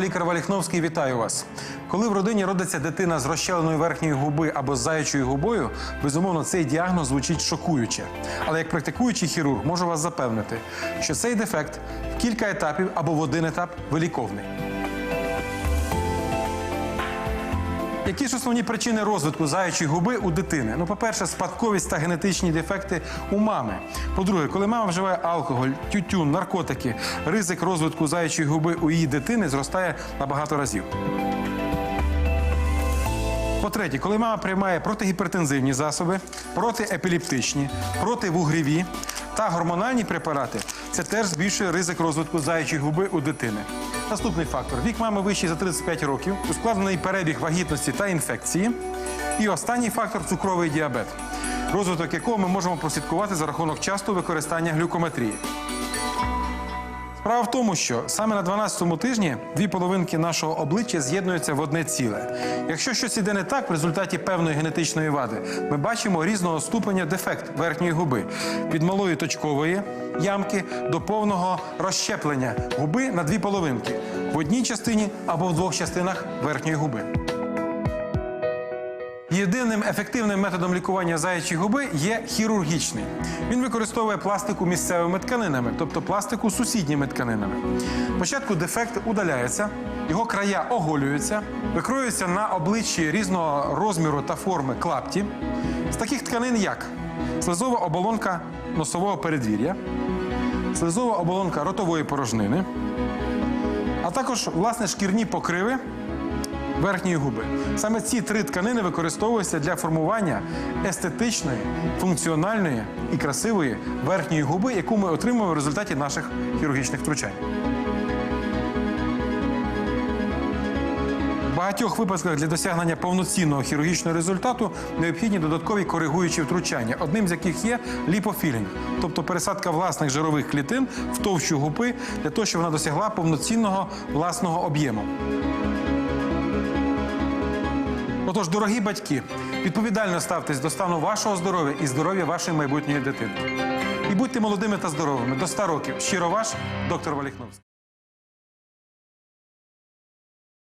лікар Валіхновський. Вітаю вас. Коли в родині родиться дитина з розщеленою верхньої губи або з заячою губою, безумовно, цей діагноз звучить шокуюче. Але як практикуючий хірург можу вас запевнити, що цей дефект в кілька етапів або в один етап виліковний. Які ж основні причини розвитку заячої губи у дитини? Ну, по-перше, спадковість та генетичні дефекти у мами. По-друге, коли мама вживає алкоголь, тютюн, наркотики, ризик розвитку заячої губи у її дитини зростає на багато разів. По-третє, коли мама приймає протигіпертензивні засоби, протиепілептичні, противугріві та гормональні препарати, це теж збільшує ризик розвитку заячої губи у дитини. Наступний фактор: вік мами вищий за 35 років, ускладнений перебіг вагітності та інфекції. І останній фактор цукровий діабет, розвиток якого ми можемо прослідкувати за рахунок частого використання глюкометрії. Справа в тому, що саме на 12-му тижні дві половинки нашого обличчя з'єднуються в одне ціле. Якщо щось іде не так в результаті певної генетичної вади, ми бачимо різного ступеня дефект верхньої губи від малої точкової ямки до повного розщеплення губи на дві половинки в одній частині або в двох частинах верхньої губи. Єдиним ефективним методом лікування заячої губи є хірургічний. Він використовує пластику місцевими тканинами, тобто пластику сусідніми тканинами. Спочатку дефект удаляється, його края оголюються, викроюються на обличчі різного розміру та форми клапті з таких тканин, як слизова оболонка носового передвір'я, слизова оболонка ротової порожнини, а також власне шкірні покриви верхньої губи. Саме ці три тканини використовуються для формування естетичної, функціональної і красивої верхньої губи, яку ми отримуємо в результаті наших хірургічних втручань. В багатьох випадках для досягнення повноцінного хірургічного результату необхідні додаткові коригуючі втручання, одним з яких є ліпофілінг, тобто пересадка власних жирових клітин в товщу губи для того, щоб вона досягла повноцінного власного об'єму. Отож, дорогі батьки, відповідально ставтесь до стану вашого здоров'я і здоров'я вашої майбутньої дитини. І будьте молодими та здоровими до 100 років. Щиро ваш доктор Валіхновський.